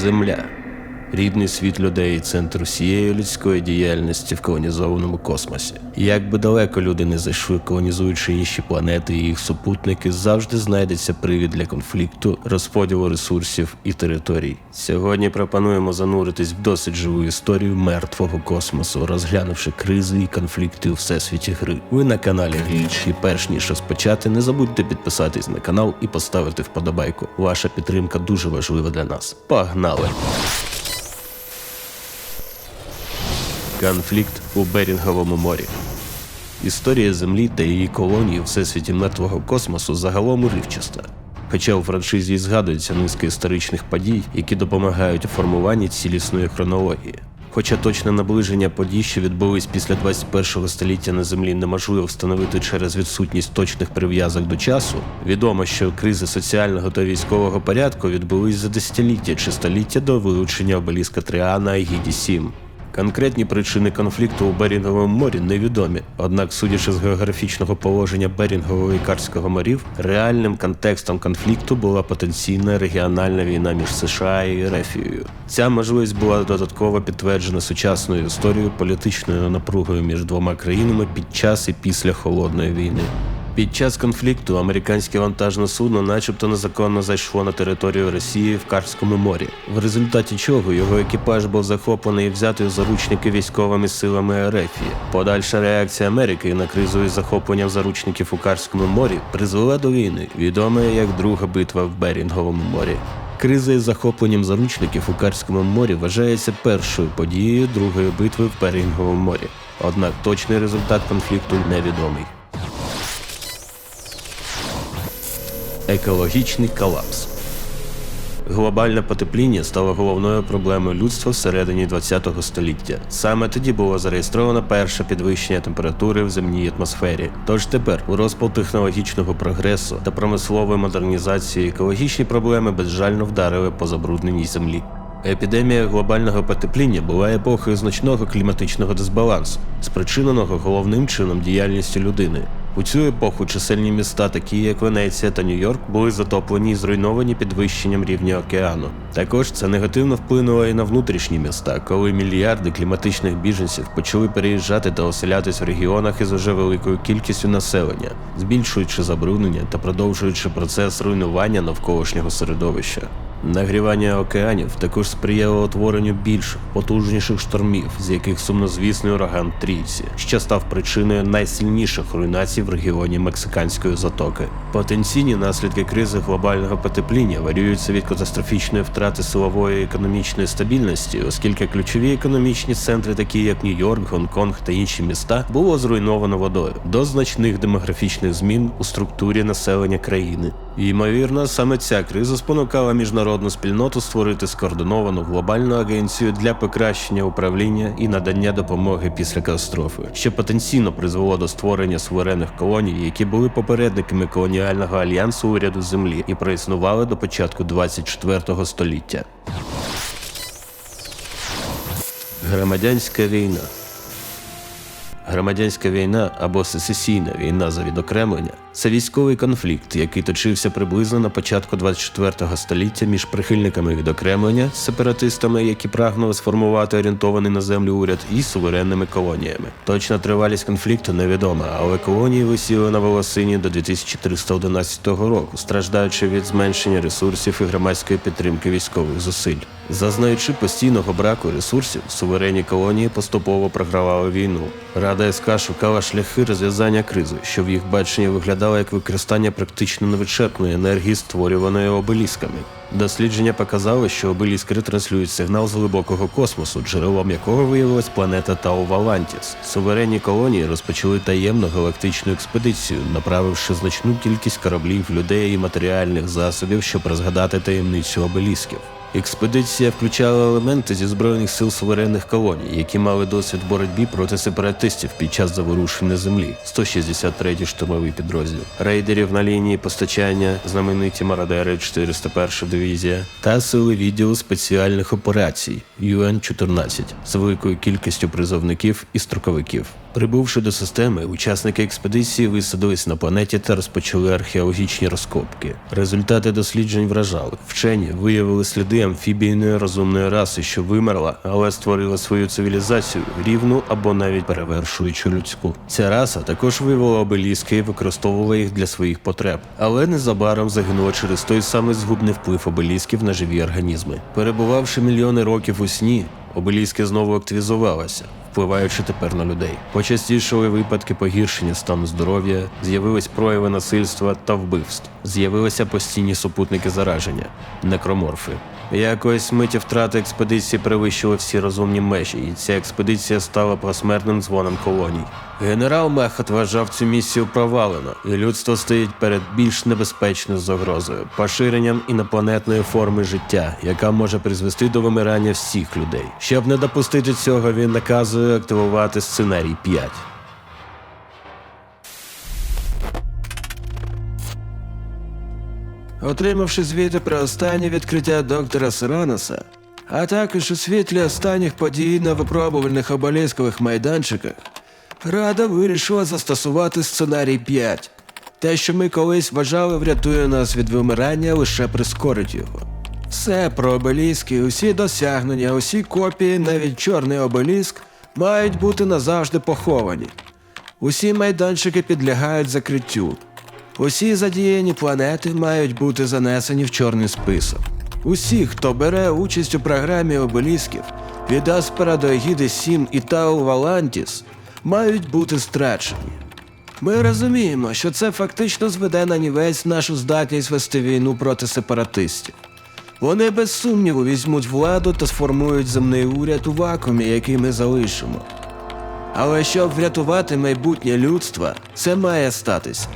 Земля. Рідний світ людей центр всієї людської діяльності в колонізованому космосі. Як би далеко люди не зайшли, колонізуючи інші планети і їх супутники, завжди знайдеться привід для конфлікту, розподілу ресурсів і територій. Сьогодні пропонуємо зануритись в досить живу історію мертвого космосу, розглянувши кризи і конфлікти у всесвіті гри. Ви на каналі Гліч, і перш ніж розпочати, не забудьте підписатись на канал і поставити вподобайку. Ваша підтримка дуже важлива для нас. Погнали! Конфлікт у Берінговому морі. Історія Землі та її колонії всесвіті мертвого космосу загалом уривчаста. Хоча у франшизі згадується низка історичних подій, які допомагають у формуванні цілісної хронології. Хоча точне наближення подій, що відбулись після 21 століття на землі, неможливо встановити через відсутність точних прив'язок до часу, відомо, що кризи соціального та військового порядку відбулись за десятиліття чи століття до вилучення обеліска Тріана Гіді 7 Конкретні причини конфлікту у Берінговому морі невідомі, однак, судячи з географічного положення Берінгового і Карського морів, реальним контекстом конфлікту була потенційна регіональна війна між США і Ерефією. Ця можливість була додатково підтверджена сучасною історією політичною напругою між двома країнами під час і після холодної війни. Під час конфлікту американське вантажне судно, начебто, незаконно зайшло на територію Росії в Карському морі, в результаті чого його екіпаж був захоплений і взятий у заручники військовими силами Ерефії. Подальша реакція Америки на кризу із захопленням заручників у Карському морі призвела до війни, відомої як Друга битва в Берінговому морі. Криза із захопленням заручників у Карському морі вважається першою подією Другої битви в Берінговому морі. Однак точний результат конфлікту невідомий. Екологічний колапс. Глобальне потепління стало головною проблемою людства всередині ХХ століття. Саме тоді було зареєстровано перше підвищення температури в земній атмосфері. Тож тепер, у розпал технологічного прогресу та промислової модернізації, екологічні проблеми безжально вдарили по забрудненій землі. Епідемія глобального потепління була епохою значного кліматичного дисбалансу, спричиненого головним чином діяльністю людини. У цю епоху чисельні міста, такі як Венеція та Нью-Йорк, були затоплені і зруйновані підвищенням рівня океану. Також це негативно вплинуло і на внутрішні міста, коли мільярди кліматичних біженців почали переїжджати та оселятись в регіонах із уже великою кількістю населення, збільшуючи забруднення та продовжуючи процес руйнування навколишнього середовища. Нагрівання океанів також сприяло утворенню більших, потужніших штормів, з яких сумнозвісний ураган Трійці, що став причиною найсильніших руйнацій в регіоні Мексиканської затоки. Потенційні наслідки кризи глобального потепління варіюються від катастрофічної втрати силової і економічної стабільності, оскільки ключові економічні центри, такі як Нью-Йорк, Гонконг та інші міста, було зруйновано водою до значних демографічних змін у структурі населення країни. Ймовірно, саме ця криза спонукала міжнародну спільноту створити скоординовану глобальну агенцію для покращення управління і надання допомоги після катастрофи, що потенційно призвело до створення суверенних колоній, які були попередниками колоніального альянсу уряду землі і проіснували до початку 24 століття. Громадянська війна Громадянська війна або сесесійна війна за відокремлення це військовий конфлікт, який точився приблизно на початку 24-го століття між прихильниками відокремлення, сепаратистами, які прагнули сформувати орієнтований на землю уряд, і суверенними колоніями. Точна тривалість конфлікту невідома, але колонії висіли на волосині до 2311 року, страждаючи від зменшення ресурсів і громадської підтримки військових зусиль. Зазнаючи постійного браку ресурсів, суверенні колонії поступово програвали війну. Рада СК шукала шляхи розв'язання кризи, що в їх баченні виглядало як використання практично невичерпної енергії, створюваної обелісками. Дослідження показали, що обеліски ретранслюють сигнал з глибокого космосу, джерелом якого виявилась планета Тау. Суверенні колонії розпочали таємну галактичну експедицію, направивши значну кількість кораблів, людей і матеріальних засобів, щоб розгадати таємницю обелісків. Експедиція включала елементи зі збройних сил суверенних колоній, які мали досвід боротьбі проти сепаратистів під час заворушення землі, 163-й штурмовий підрозділ, рейдерів на лінії постачання, знамениті мародери 401 дивізія та сили відділу спеціальних операцій UN-14 з великою кількістю призовників і строковиків. Прибувши до системи, учасники експедиції висадились на планеті та розпочали археологічні розкопки. Результати досліджень вражали. Вчені виявили сліди амфібійної розумної раси, що вимерла, але створила свою цивілізацію рівну або навіть перевершуючи людську. Ця раса також вивела обеліски і використовувала їх для своїх потреб, але незабаром загинула через той самий згубний вплив обелісків на живі організми. Перебувавши мільйони років у сні, обеліски знову активізувалися впливаючи тепер на людей. Почастішали випадки погіршення стану здоров'я, з'явились прояви насильства та вбивств, з'явилися постійні супутники зараження, некроморфи. Якоїсь миті втрати експедиції перевищили всі розумні межі, і ця експедиція стала посмертним дзвоном колоній. Генерал Мехат вважав цю місію провалено, і людство стоїть перед більш небезпечною загрозою поширенням інопланетної форми життя, яка може призвести до вимирання всіх людей. Щоб не допустити цього, він наказує активувати сценарій 5. Отримавши звіти про останнє відкриття доктора Сироноса, а також у світлі останніх подій на випробувальних оболіскових майданчиках, Рада вирішила застосувати сценарій 5. Те, що ми колись вважали, врятує нас від вимирання, лише прискорить його. Все про обеліски, усі досягнення, усі копії, навіть чорний обеліск, мають бути назавжди поховані. Усі майданчики підлягають закриттю. Усі задіяні планети мають бути занесені в чорний список. Усі, хто бере участь у програмі обелісків від Аспера до Егіди 7 і Тау Валантіс, мають бути страчені. Ми розуміємо, що це фактично зведе на нівець нашу здатність вести війну проти сепаратистів. Вони без сумніву візьмуть владу та сформують земний уряд у вакуумі, який ми залишимо. Але щоб врятувати майбутнє людства, це має статися.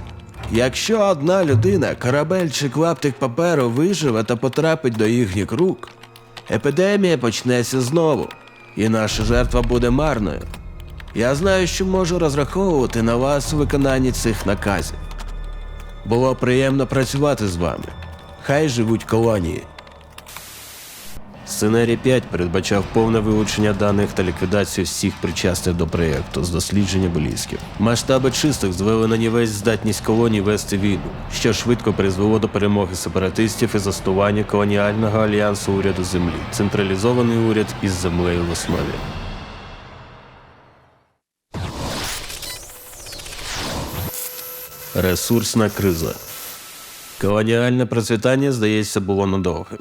Якщо одна людина, корабель чи клаптик паперу виживе та потрапить до їхніх рук, епідемія почнеться знову, і наша жертва буде марною. Я знаю, що можу розраховувати на вас у виконанні цих наказів. Було приємно працювати з вами. Хай живуть колонії. Сценарій 5 передбачав повне вилучення даних та ліквідацію всіх причасних до проєкту з дослідження болісків. Масштаби чистих звели на нівець здатність колоній вести війну, що швидко призвело до перемоги сепаратистів і застування колоніального альянсу уряду землі, централізований уряд із землею в основі. Ресурсна криза. Колоніальне процвітання, здається, було недовгим.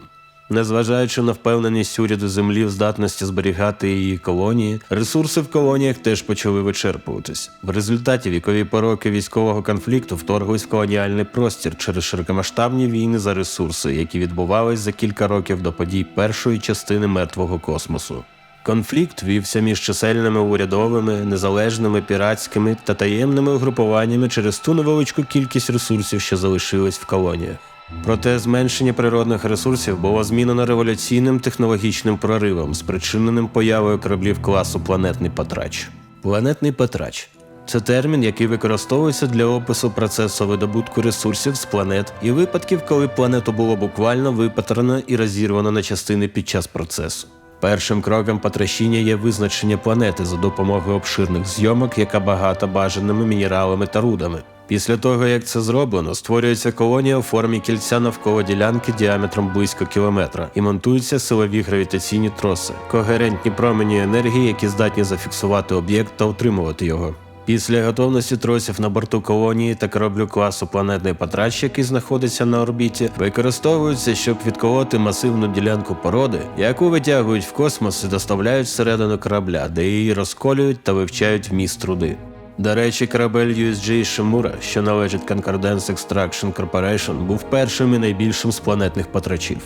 Незважаючи на впевненість уряду землі в здатності зберігати її колонії, ресурси в колоніях теж почали вичерпуватись. В результаті вікові пороки військового конфлікту вторглись в колоніальний простір через широкомасштабні війни за ресурси, які відбувались за кілька років до подій першої частини мертвого космосу. Конфлікт вівся між чисельними урядовими, незалежними, піратськими та таємними угрупуваннями через ту невеличку кількість ресурсів, що залишились в колоніях. Проте зменшення природних ресурсів було змінено революційним технологічним проривом, спричиненим появою кораблів класу Планетний Патрач. Планетний Патрач це термін, який використовується для опису процесу видобутку ресурсів з планет і випадків, коли планету було буквально випатрано і розірвано на частини під час процесу. Першим кроком потрощіння є визначення планети за допомогою обширних зйомок, яка багата бажаними мінералами та рудами. Після того, як це зроблено, створюється колонія у формі кільця навколо ділянки діаметром близько кілометра і монтуються силові гравітаційні троси, когерентні промені енергії, які здатні зафіксувати об'єкт та утримувати його. Після готовності тросів на борту колонії та кораблю класу планетний патрач, який знаходиться на орбіті, використовуються, щоб відколоти масивну ділянку породи, яку витягують в космос і доставляють всередину корабля, де її розколюють та вивчають вміст руди. До речі, корабель USG Шимура, що належить Concordance Extraction Corporation, був першим і найбільшим з планетних патрачів.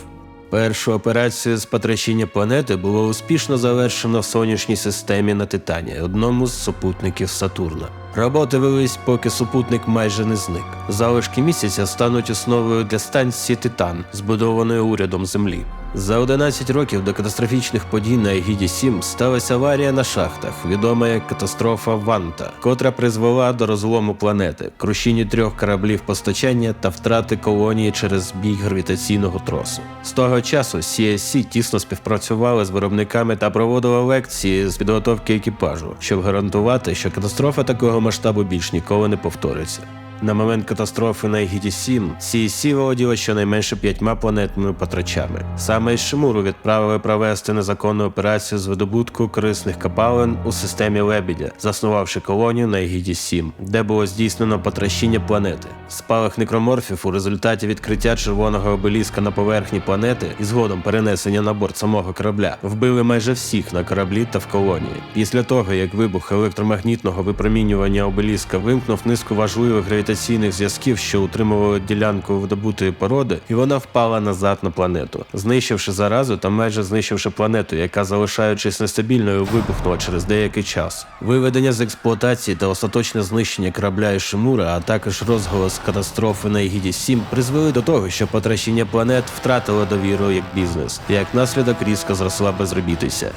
Першу операцію з потрощення планети було успішно завершено в сонячній системі на Титані, одному з супутників Сатурна. Роботи велись, поки супутник майже не зник. Залишки місяця стануть основою для станції Титан, збудованої урядом Землі. За 11 років до катастрофічних подій на Егіді 7 сталася аварія на шахтах, відома як катастрофа Ванта, котра призвела до розлому планети, крушіння трьох кораблів постачання та втрати колонії через збій гравітаційного тросу. З того часу CSC тісно співпрацювали з виробниками та проводили лекції з підготовки екіпажу, щоб гарантувати, що катастрофа такого масштабу більш ніколи не повториться. На момент катастрофи на Егіді 7 CEC володіла щонайменше п'ятьма планетними потрачами. Саме із Шимуру відправили провести незаконну операцію з видобутку корисних капалин у системі Лебідя, заснувавши колонію на Егіді 7, де було здійснено потрощення планети. Спалах некроморфів у результаті відкриття червоного обеліска на поверхні планети і згодом перенесення на борт самого корабля вбили майже всіх на кораблі та в колонії. Після того, як вибух електромагнітного випромінювання обеліска вимкнув низку важливих гравітаційних зв'язків, що утримували ділянку видобутої породи, і вона впала назад на планету, знищивши заразу та майже знищивши планету, яка, залишаючись нестабільною, вибухнула через деякий час. Виведення з експлуатації та остаточне знищення корабля Ішимура, а також розголос катастрофи на Егіді 7 призвели до того, що потрощення планет втратило довіру як бізнес. і Як наслідок різко зросла безробітиця.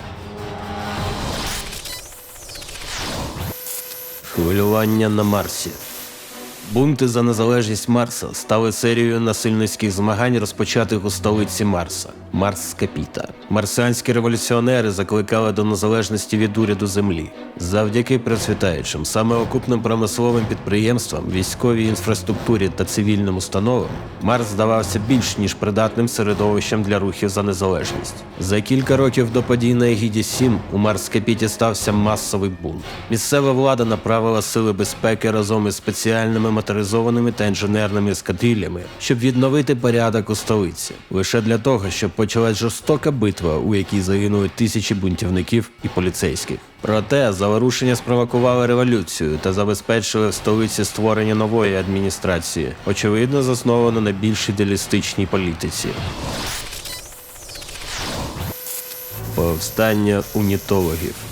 Хвилювання на Марсі. Бунти за незалежність Марса стали серією насильницьких змагань, розпочатих у столиці Марса Марс Капіта. Марсіанські революціонери закликали до незалежності від уряду Землі. Завдяки процвітаючим саме окупним промисловим підприємствам, військовій інфраструктурі та цивільним установам Марс здавався більш ніж придатним середовищем для рухів за незалежність. За кілька років до подій на Егіді 7 у Марс Капіті стався масовий бунт. Місцева влада направила сили безпеки разом із спеціальними моторизованими та інженерними ескадрильями, щоб відновити порядок у столиці, лише для того, щоб почалась жорстока битва, у якій загинули тисячі бунтівників і поліцейських. Проте заворушення спровокували революцію та забезпечили в столиці створення нової адміністрації, очевидно засновану на більш ідеалістичній політиці. Повстання унітологів.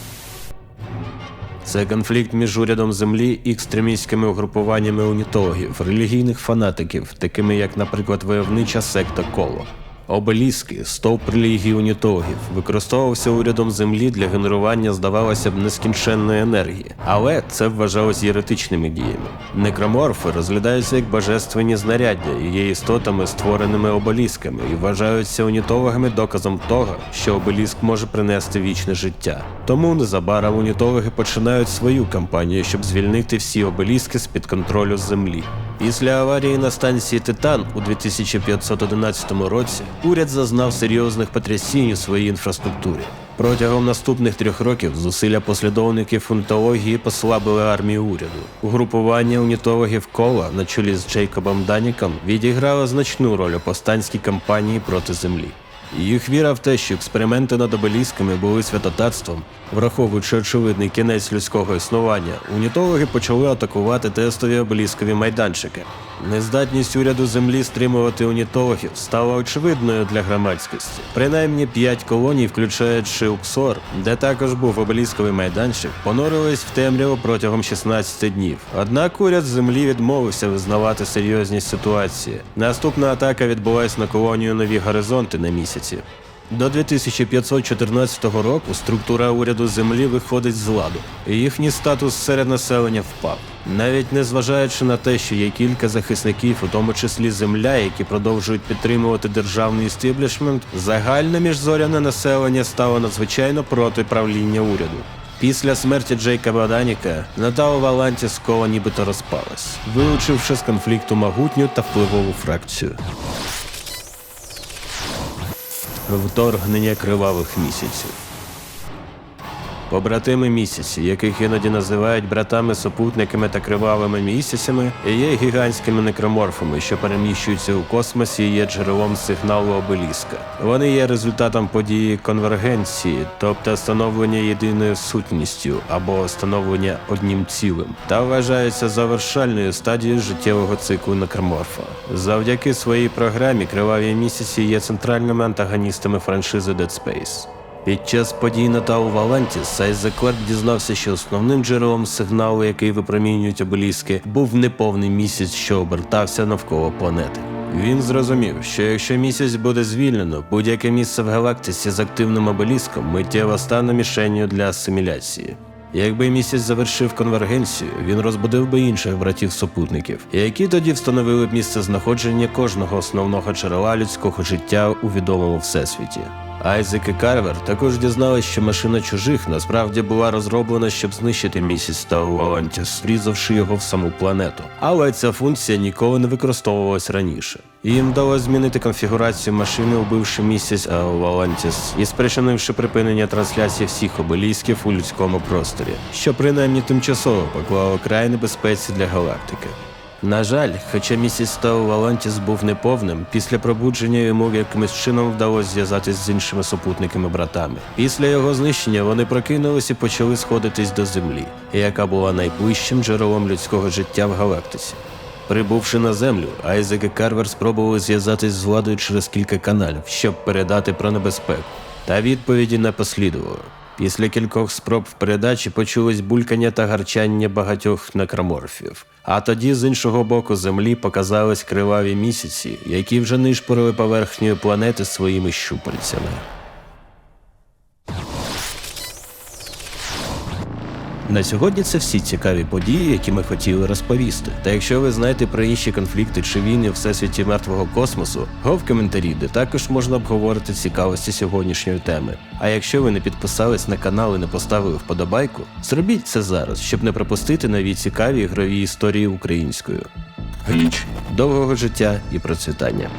Це конфлікт між урядом землі і екстремістськими угрупуваннями унітологів, релігійних фанатиків, такими як, наприклад, войовнича секта Коло. Обеліски, стовп релігії унітологів, використовувався урядом землі для генерування, здавалося б, нескінченної енергії, але це вважалось єретичними діями. Некроморфи розглядаються як божественні знаряддя і є істотами, створеними обелісками, і вважаються унітологами доказом того, що обеліск може принести вічне життя. Тому незабаром унітологи починають свою кампанію, щоб звільнити всі обеліски з-під контролю землі. Після аварії на станції Титан у 2511 році уряд зазнав серйозних потрясінь у своїй інфраструктурі. Протягом наступних трьох років зусилля послідовників фунтології послабили армію уряду. Угрупування унітологів кола на чолі з Джейкобом Даніком відіграло значну роль у повстанській кампанії проти землі. Їх віра в те, що експерименти над обелісками були святотатством, враховуючи очевидний кінець людського існування, унітологи почали атакувати тестові обеліскові майданчики. Нездатність уряду землі стримувати унітологів стала очевидною для громадськості. Принаймні п'ять колоній, включаючи Уксор, де також був обелісковий майданчик, понурились в темряву протягом 16 днів. Однак уряд землі відмовився визнавати серйозність ситуації. Наступна атака відбулась на колонію Нові Горизонти на місяці. До 2514 року структура уряду землі виходить з ладу, і їхній статус серед населення впав. Навіть незважаючи на те, що є кілька захисників, у тому числі земля, які продовжують підтримувати державний істеблішмент, загальне міжзоряне населення стало надзвичайно проти правління уряду. Після смерті Джейкоба Даніка Натау Валантіс кола нібито розпалась, вилучивши з конфлікту могутню та впливову фракцію. Вторгнення кривавих місяців. Побратими місяці, яких іноді називають братами-супутниками та кривавими місяцями, є гігантськими некроморфами, що переміщуються у космосі і є джерелом сигналу обеліска. Вони є результатом події конвергенції, тобто становлення єдиною сутністю або становлення одним цілим, та вважаються завершальною стадією життєвого циклу некроморфа. Завдяки своїй програмі криваві місяці є центральними антагоністами франшизи Dead Space. Під час подій на Тау Валанті Сайзе Кларк дізнався, що основним джерелом сигналу, який випромінюють обеліски, був неповний місяць, що обертався навколо планети. Він зрозумів, що якщо місяць буде звільнено, будь-яке місце в галактиці з активним обеліском миттєво стане мішенню для асиміляції. Якби місяць завершив конвергенцію, він розбудив би інших братів-супутників, які тоді встановили б місце знаходження кожного основного джерела людського життя у відомому всесвіті. Айзек і Карвер також дізналися, що машина чужих насправді була розроблена, щоб знищити місіс та Валантіс, врізавши його в саму планету. Але ця функція ніколи не використовувалась раніше. Їм вдалося змінити конфігурацію машини, убивши місіс Валантіс і спричинивши припинення трансляції всіх обелісків у людському просторі, що принаймні тимчасово поклало край небезпеці для галактики. На жаль, хоча місіс Тау Валантіс був неповним, після пробудження йому якимось чином вдалося зв'язатись з іншими супутниками братами. Після його знищення вони прокинулись і почали сходитись до землі, яка була найближчим джерелом людського життя в галактиці. Прибувши на землю, Айзек і Карвер спробували зв'язатись з владою через кілька каналів, щоб передати про небезпеку. Та відповіді не послідувало. Після кількох спроб в передачі почулось булькання та гарчання багатьох некроморфів. А тоді з іншого боку землі показались криваві місяці, які вже нишпорили поверхнею планети своїми щупальцями. На сьогодні це всі цікаві події, які ми хотіли розповісти. Та якщо ви знаєте про інші конфлікти чи війни в всесвіті мертвого космосу, го в коментарі, де також можна обговорити цікавості сьогоднішньої теми. А якщо ви не підписались на канал і не поставили вподобайку, зробіть це зараз, щоб не пропустити нові цікаві ігрові історії українською. Гріч довгого життя і процвітання.